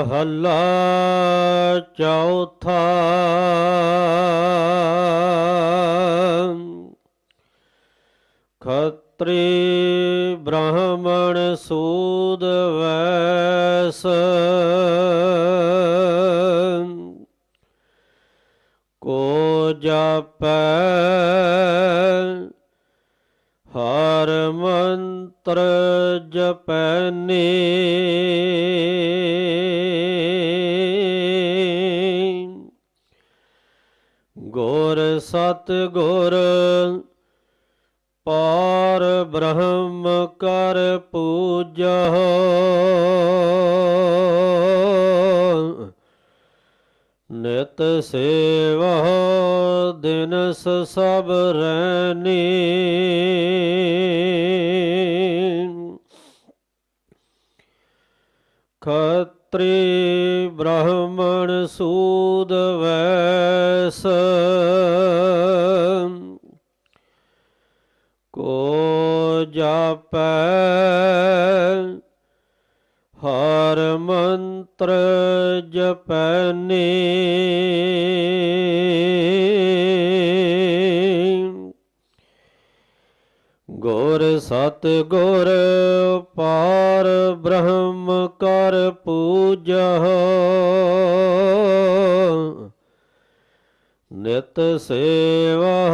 ਮਹੱਲਾ ਚੌਥਾ। ਖਤਰੀ ਬ੍ਰਾਹਮਣ ਸੂਦ ਵੈਸ। ਕੋ ਜਪੈ ਹਰ ਮੰਤਰ ਜਪੈਨੀ। ਗੁਰ ਸਤ ਗੁਰ ਪਾਰ ਬ੍ਰਹਮ ਕਰ ਪੂਜਹੁ। ਨਿਤ ਸੇਵਾ ਦਿਨ ਸਭ ਰੈਨੀ ਖਤਰੀ ਬ੍ਰਾਹਮਣ ਸੂਦ ਵੈਸ। ਕੋ ਜਾਪੈ ਹਰ ਮੰਤਰ ਜਪੈਨੀ ਗੁਰ ਸਤ ਗੁਰ ਪਾਰ ਬ੍ਰਹਮ ਕਰ ਪੂਜਹੁ। ਨਿਤ ਸੇਵਾ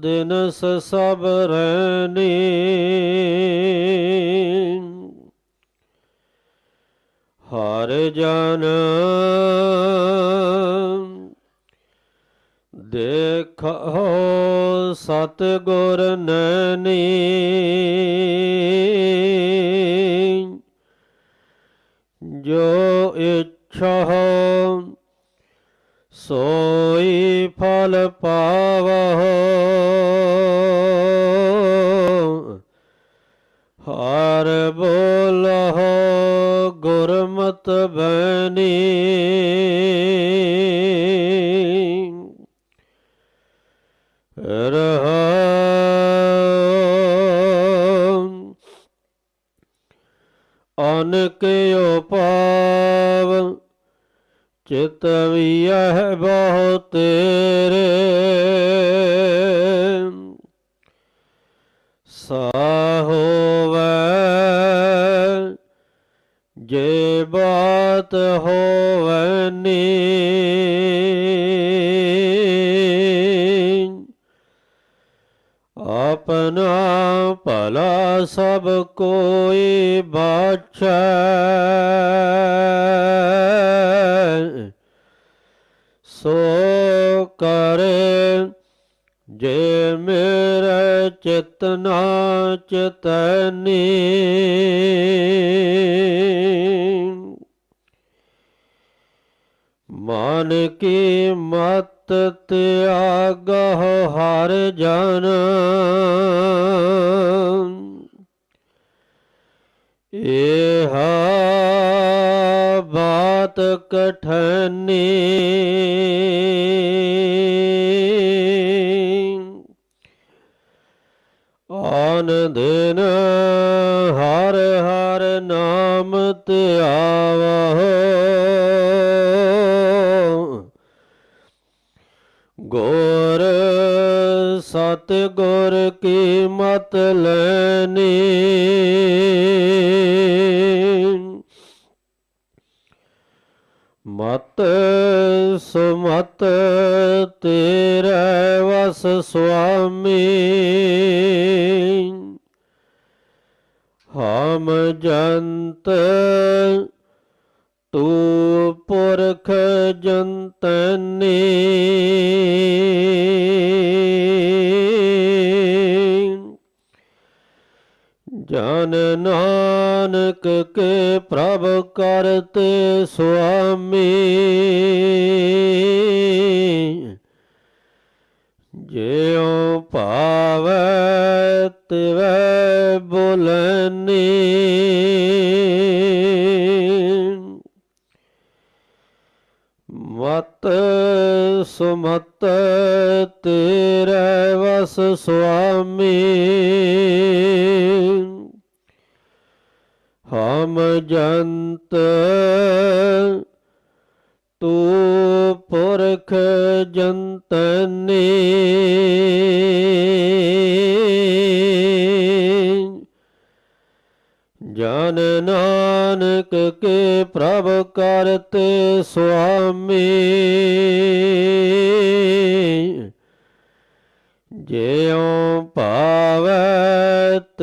ਦਿਨਸ ਸਭ ਰੈਨੀ ਹਰ ਜਨ ਦੇਖੋ ਸਤ ਗੁਰ ਨੈਣੀ। ਜੋ ਇੱਛਾ ਸੋਈ ਫਲ ਪਾਵਹੁ ਹਰ ਬੋਲਹੁ ਗੁਰਮਤਿ ਬੈਨੀ ਰਹਾ ਅਨਕ ਉਪਾਵ चितविया है बहुत तेरे। साहो जे बात हो अपना पला सब कोई बच्चा ਸੋ ਕਰ ਜੇ ਮੇਰੇ ਚਿਤਨਾ ਚਿਤਨੀ। ਮਨ ਕੀ ਮਤ ਤਿਆਗਹੁ ਹਰ ਜਨ। ਇਹ ਬਾਤ ਕਠਨੀ ਆਨ ਦਿਨ ਹਰ ਹਰ ਨਾਮ ਧਿਆਵਹੁ ਗੋਰ ਸਤ ਗੁਰ ਕੀ ਮਤ ਲੈਨੀ ਮਤ ਸੁਮਤ ਤੇਰੇ ਵਸ ਸੁਆਮੀ। ਹਮ ਜੰਤ ਤੂ ਪੁਰਖ ਜੰਤਨੀ। ਜਨ ਨਾਨਕ ਕੇ ਪ੍ਰਭ ਕਰਤੇ ਸੁਆਮੀ। ਜਿਉ ਭਾਵੈ ਤਿਵੈ ਬੋਲਨੀ। ਮਤ ਸੁਮਤ ਤੇਰੇ ਵਸ ਸੁਆਮੀ। ਹਮ ਜੰਤ ਤੂ ਪੁਰਖ ਜੰਤਨੇ ਜਨ ਨਾਨਕ ਕੇ ਪ੍ਰਭ ਕਰਤ ਸੁਆਮੀ ਜਿਉ ਭਾਵਤ